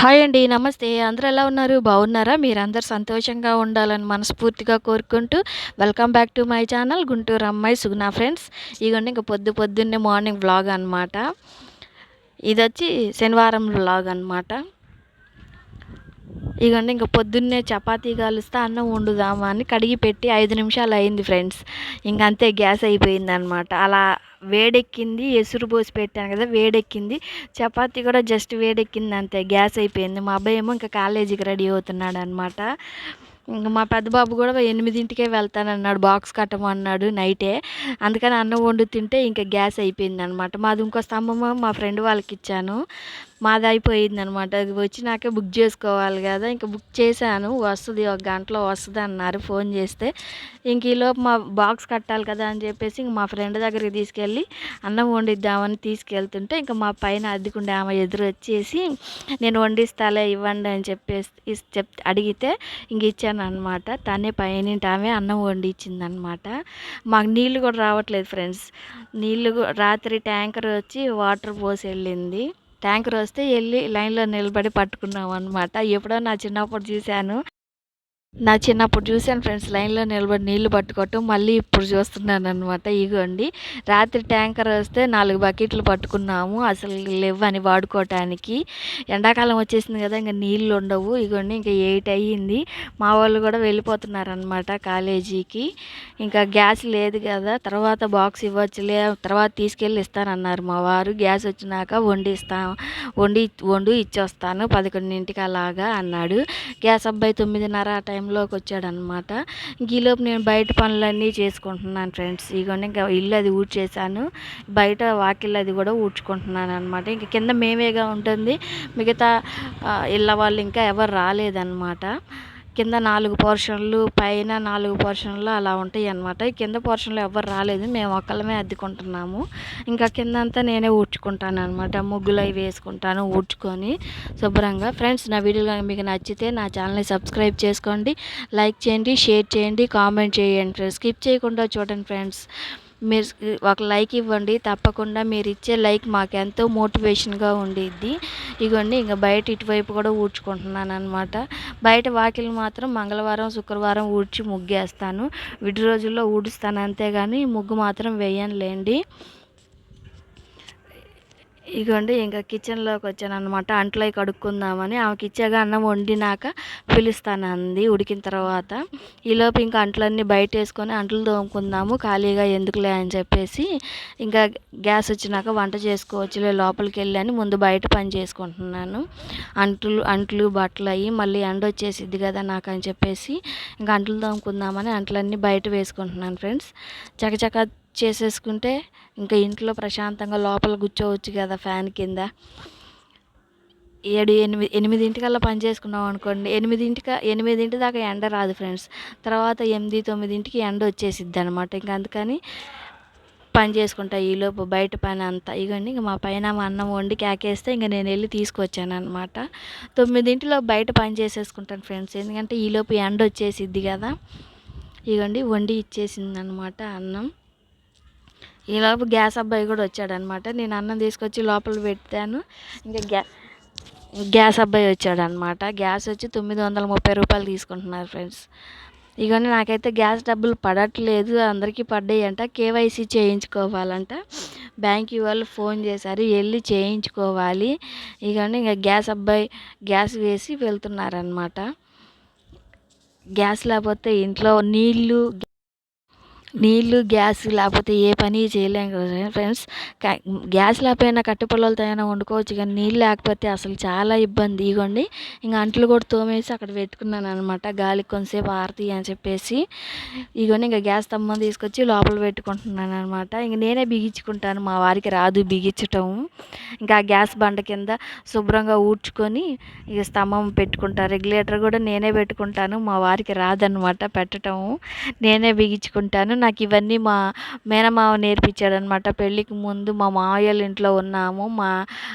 Hi అండి. నమస్తే. అందరూ ఎలా ఉన్నారు? బాగున్నారా? మీరందరూ సంతోషంగా ఉండాలని మనస్ఫూర్తిగా కోరుకుంటూ welcome back to my channel Guntur అమ్మాయి సుగుణ ఫ్రెండ్స్. ఇగోండి ఇంక పొద్దు పొద్దున్నే మార్నింగ్ వ్లాగ్ అనమాట. ఇది వచ్చి శనివారం వ్లాగ్ అనమాట. ఇగండి ఇంక పొద్దున్నే చపాతీ కాలుస్తే అన్నం వండుదామా అని కడిగి పెట్టి ఐదు నిమిషాలు అయింది ఫ్రెండ్స్. ఇంక అంతే గ్యాస్ అయిపోయిందనమాట. అలా వేడెక్కింది. ఎసురు పోసి పెట్టాను కదా! వేడెక్కింది. చపాతీ కూడా జస్ట్ వేడెక్కింది అంతే. గ్యాస్ అయిపోయింది. మా అబ్బాయి ఏమో ఇంకా కాలేజీకి రెడీ అవుతున్నాడనమాట. ఇంకా మా పెద్ద బాబు కూడా ఎనిమిదింటికే వెళ్తానన్నాడు. బాక్స్ కట్టమన్నాడు నైటే. అందుకని అన్నం వండు తింటే ఇంక గ్యాస్ అయిపోయిందనమాట. మాది ఇంకో స్తంభము మా ఫ్రెండ్ వాళ్ళకి ఇచ్చాను అయిపోయిందనమాట. అది వచ్చినాకే బుక్ చేసుకోవాలి కదా! ఇంక బుక్ చేశాను. వస్తుంది ఒక గంటలో వస్తుంది అన్నారు ఫోన్ చేస్తే. ఇంక ఈలోపు మా బాక్స్ కట్టాలి కదా అని చెప్పేసి ఇంక మా ఫ్రెండ్ దగ్గరికి తీసుకెళ్ళి అన్నం వండిద్దామని తీసుకెళ్తుంటే ఇంక మా పైన అద్దుకుండే ఆమె ఎదురొచ్చేసి నేను వండిస్తాలే ఇవ్వండి అని చెప్పేసి చెప్ అడిగితే ఇంక ఇచ్చాననమాట. తనే పైన ఆమె అన్నం వండిచ్చిందనమాట. మాకు నీళ్ళు కూడా రావట్లేదు ఫ్రెండ్స్. నీళ్ళు రాత్రి ట్యాంకర్ వచ్చి వాటర్ పోసి వెళ్ళింది. ట్యాంకర్ వస్తే వెళ్ళి లైన్‌లో నిలబడి పట్టుకున్నాం అనమాట ఎప్పుడో నా చిన్నప్పుడు చూశాను. నా చిన్నప్పుడు చూశాను ఫ్రెండ్స్ లైన్‌లో నిలబడి నీళ్ళు పట్టుకోవటం. మళ్ళీ ఇప్పుడు చూస్తున్నాననమాట. ఇగోండి రాత్రి ట్యాంకర్ వస్తే నాలుగు బకెట్లు పట్టుకున్నాము. అసలు లేవని వాడుకోవటానికి. ఎండాకాలం వచ్చేసింది కదా! ఇంకా నీళ్ళు ఉండవు. ఇగోండి ఇంకా ఎయిట్ అయ్యింది. మా వాళ్ళు కూడా వెళ్ళిపోతున్నారనమాట కాలేజీకి. ఇంకా గ్యాస్ లేదు కదా! తర్వాత బాక్స్ ఇవ్వచ్చులే తర్వాత తీసుకెళ్ళి ఇస్తానన్నారు మా వారు. గ్యాస్ వచ్చినాక వండిస్తాం వండి వండు ఇచ్చొస్తాను 11కి అలాగా అన్నాడు. గ్యాస్ అబ్బాయి 9:30 ఆ టైంలోకి వచ్చాడనమాట. ఈలోపు నేను బయట పనులన్నీ చేసుకుంటున్నాను ఫ్రెండ్స్. ఇగోండి ఇంకా ఇల్లు అది ఊడ్చేశాను. బయట వాకిల్ అది కూడా ఊడ్చుకుంటున్నాననమాట. ఇంక కింద మేమేగా ఉంటుంది. మిగతా ఇళ్ళ వాళ్ళు ఇంకా ఎవరు రాలేదనమాట. కింద నాలుగు పోర్షన్లు పైన నాలుగు పోర్షన్లు అలా ఉంటాయి ఈ కింద పోర్షన్‌లో ఎవ్వరు రాలేదు. మేము ఒక్కళ్ళమే అద్దుకుంటున్నాము ఇంకా కింద అంతా నేనే ఊడ్చుకుంటాను అన్నమాట ముగ్గులు అవి వేసుకుంటాను ఊడ్చుకొని శుభ్రంగా. ఫ్రెండ్స్ నా వీడియో మీకు నచ్చితే నా ఛానల్‌ని సబ్స్క్రైబ్ చేసుకోండి. లైక్ చేయండి, షేర్ చేయండి, కామెంట్ చేయండి ఫ్రెండ్స్. స్కిప్ చేయకుండా చూడండి ఫ్రెండ్స్. మీరు ఒక లైక్ ఇవ్వండి. తప్పకుండా మీరిచ్చే లైక్ మాకెంతో మోటివేషన్‌గా ఉండిద్ది. ఇగోండి ఇంకా బయట ఇటువైపు కూడా ఊడ్చుకుంటున్నాను అనమాట బయట వాకిలి మాత్రం మంగళవారం, శుక్రవారం ఊడ్చి ముగ్గేస్తాను. విడి రోజుల్లో ఊడుస్తాను అంతేగాని ముగ్గు మాత్రం వేయనులేండి ఇగోండి ఇంకా కిచెన్‌లోకి వచ్చాను అనమాట అంట్లయి కడుక్కుందామని. ఆమెకిచ్చాగా అన్నం వండినాక పిలుస్తానంది ఉడికిన తర్వాత. ఈలోపు ఇంకా అంట్లన్నీ బయట వేసుకొని అంట్లు తోముకుందాము ఖాళీగా ఎందుకులే అని చెప్పేసి ఇంకా గ్యాస్ వచ్చినాక వంట చేసుకోవచ్చులే లోపలికెళ్ళి అని ముందు బయట పని చేసుకుంటున్నాను. అంట్లు అంట్లు బట్టలు అయ్యి మళ్ళీ ఎండ వచ్చేసిద్ది కదా నాకు అని చెప్పేసి ఇంకా అంట్లు తోముకుందామని అంట్లన్నీ బయట వేసుకుంటున్నాను ఫ్రెండ్స్. చకచకా చేసేసుకుంటే ఇంకా ఇంట్లో ప్రశాంతంగా లోపల కూర్చోవచ్చు కదా ఫ్యాన్ కింద. 7, 8 8కల్లా పని చేసుకున్నాం అనుకోండి 8క 8 దాకా ఎండ రాదు ఫ్రెండ్స్. తర్వాత 8, 9కి ఎండ వచ్చేసిద్ది అనమాట ఇంకా అందుకని పని చేసుకుంటా ఈలోపు బయట పని అంతా ఇగోండి ఇంక మా పైన మా అన్నం వండి కేకేస్తే ఇంక నేను వెళ్ళి తీసుకొచ్చాననమాట. తొమ్మిదింటిలో బయట పని చేసేసుకుంటాను ఫ్రెండ్స్. ఎందుకంటే ఈలోపు ఎండ వచ్చేసిద్ది కదా! ఇగోండి వండి ఇచ్చేసింది అనమాట అన్నం. ఈలోపు గ్యాస్ అబ్బాయి కూడా వచ్చాడనమాట. నేను అన్నం తీసుకొచ్చి లోపల పెట్టాను. ఇంకా గ్యా గ్యాస్ అబ్బాయి వచ్చాడనమాట. గ్యాస్ వచ్చి తొమ్మిది వందల ముప్పై రూపాయలు తీసుకుంటున్నారు ఫ్రెండ్స్. ఇవన్నీ నాకైతే గ్యాస్ డబ్బులు పడట్లేదు. అందరికీ పడ్డాయంట. కేవైసీ చేయించుకోవాలంట. బ్యాంకి వాళ్ళు ఫోన్ చేశారు. వెళ్ళి చేయించుకోవాలి. ఇవన్నీ ఇంకా గ్యాస్ అబ్బాయి గ్యాస్ వేసి వెళ్తున్నారనమాట. గ్యాస్ లేకపోతే ఇంట్లో నీళ్ళు నీళ్ళు, గ్యాస్ లేకపోతే ఏ పని చేయలేం కదా ఫ్రెండ్స్. గ్యాస్ లేకపోయినా కట్టె అయినా వండుకోవచ్చు కానీ నీళ్ళు లేకపోతే అసలు చాలా ఇబ్బంది. ఇగోండి ఇంకా అంట్లు కూడా తోమేసి అక్కడ పెట్టుకున్నాను అనమాట గాలికి కొంతసేపు ఆరతాయి అని చెప్పేసి. ఇగోండి ఇంకా గ్యాస్ స్తంభం తీసుకొచ్చి లోపల పెట్టుకుంటున్నాను అనమాట ఇంక నేనే బిగించుకుంటాను. మా వారికి రాదు బిగించటం. ఇంకా గ్యాస్ బండ కింద శుభ్రంగా ఊడ్చుకొని ఇక స్తంభం పెట్టుకుంటా. రెగ్యులేటర్ కూడా నేనే పెట్టుకుంటాను. మా వారికి రాదనమాట పెట్టడం నేనే బిగించుకుంటాను. నాకు ఇవన్నీ మా మేనమామ నేర్పించాడనమాట. పెళ్ళికి ముందు మా మావయ్యోళ్ళ ఇంట్లో ఉన్నాము. మా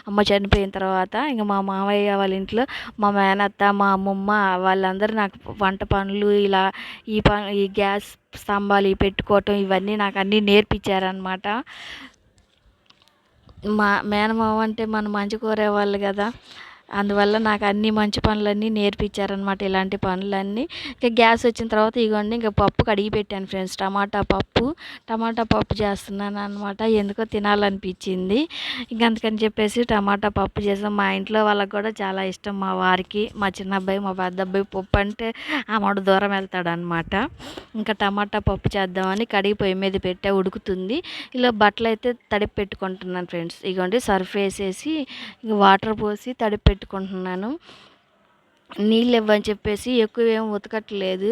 అమ్మ చనిపోయిన తర్వాత ఇంక మా మావయ్య వాళ్ళ ఇంట్లో మా మేనత్త, మా అమ్మమ్మ వాళ్ళందరూ నాకు వంట పనులు ఇలా ఈ ప ఈ గ్యాస్ స్తంభాలు ఇవి పెట్టుకోవటం ఇవన్నీ నాకు అన్నీ నేర్పించారనమాట. మా మేనమావ అంటే మన మంచి కోరేవాళ్ళు కదా! అందువల్ల నాకు అన్ని మంచి పనులన్నీ నేర్పించారనమాట ఇలాంటి పనులన్నీ. ఇంకా గ్యాస్ వచ్చిన తర్వాత ఇగోండి ఇంకా పప్పు కడిగి పెట్టాను ఫ్రెండ్స్. టమాటా పప్పు టమాటా పప్పు చేస్తున్నాను అనమాట ఎందుకో తినాలనిపించింది. ఇంకా అందుకని చెప్పేసి టమాటా పప్పు చేసాం. మా ఇంట్లో వాళ్ళకి కూడా చాలా ఇష్టం. మా వారికి మా చిన్న అబ్బాయి మా పెద్ద అబ్బాయి పప్పు అంటే ఆమాడు దూరం వెళ్తాడనమాట ఇంకా టమాటా పప్పు చేద్దామని కడిగి పొయ్యి మీద పెట్టే ఉడుకుతుంది. ఇలా బట్టలు అయితే తడిపి పెట్టుకుంటున్నాను ఫ్రెండ్స్. ఇగోండి సర్ఫ్ వేసేసి వాటర్ పోసి తడిపి పెట్టుకుంటున్నాను. నీళ్ళు ఇవ్వని చెప్పేసి ఎక్కువ ఏం ఉతకట్లేదు.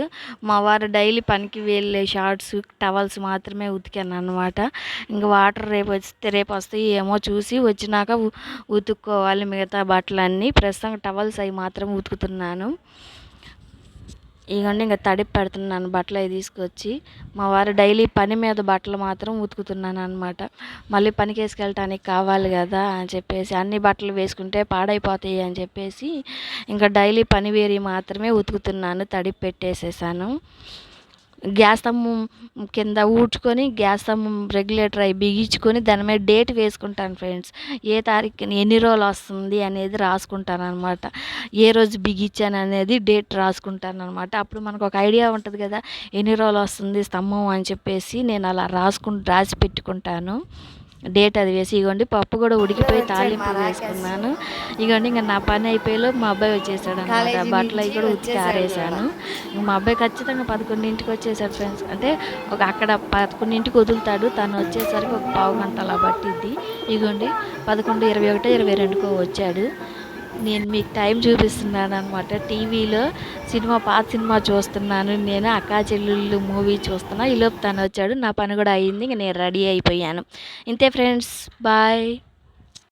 మా వారు డైలీ పనికి వెళ్ళే షార్ట్స్ టవల్స్ మాత్రమే ఉతికాను అనమాట ఇంకా వాటర్ రేపు వస్తే రేపు వస్తాయి ఏమో చూసి వచ్చినాక ఉతుక్కోవాలి మిగతా బట్టలన్నీ. ప్రస్తుతం టవల్స్ అవి మాత్రం ఉతుకుతున్నాను. ఇగండి ఇంకా తడిపి పెడుతున్నాను బట్టలు అవి తీసుకొచ్చి. మా వారు డైలీ పని మీద బట్టలు మాత్రం ఉతుకుతున్నాను అనమాట మళ్ళీ పనికి వేసుకెళ్ళటానికి కావాలి కదా అని చెప్పేసి అన్ని బట్టలు వేసుకుంటే పాడైపోతాయి అని చెప్పేసి ఇంకా డైలీ పని వేరి మాత్రమే ఉతుకుతున్నాను తడిపి పెట్టేసేసాను. గ్యాస్ స్తంభం కింద ఊడ్చుకొని గ్యాస్ స్తంభం రెగ్యులేటర్ అవి బిగించుకొని దాని మీద డేట్ వేసుకుంటాను ఫ్రెండ్స్. ఏ తారీఖున ఎన్ని రోజులు వస్తుంది అనేది రాసుకుంటాను అనమాట ఏ రోజు బిగించాను అనేది డేట్ రాసుకుంటాను అనమాట అప్పుడు మనకు ఒక ఐడియా ఉంటుంది కదా ఎన్ని రోజులు వస్తుంది స్తంభం అని చెప్పేసి నేను అలా రాసుకు రాసి పెట్టుకుంటాను. డేట్ అది వేసి ఇగోండి పప్పు కూడా ఉడికిపోయి తాలింపు వేసుకున్నాను. ఇగోండి ఇంకా నా పని అయిపోయేలో మా అబ్బాయి వచ్చేసాడు అనమాట బట్టలు అవి కూడా ఉతికి ఆరేసాను. ఇంక మా అబ్బాయి ఖచ్చితంగా పదకొండింటికి వచ్చేసాడు ఫ్రెండ్స్. అంటే ఒక అక్కడ పదకొండింటికి వదులుతాడు. తను వచ్చేసరికి ఒక పావు గంట అలా పట్టిద్ది. ఇగోండి పదకొండు ఇరవై ఒకటో ఇరవై రెండుకో వచ్చాడు. నేను మీకు టైం చూపిస్తున్నాను అనమాట టీవీలో సినిమా పాత సినిమా చూస్తున్నాను. నేను అక్కా చెల్లెళ్ళు మూవీ చూస్తున్నా. ఈలోపు తను వచ్చాడు. నా పని కూడా అయ్యింది ఇంక నేను రెడీ అయిపోయాను. ఇంతే ఫ్రెండ్స్. బాయ్.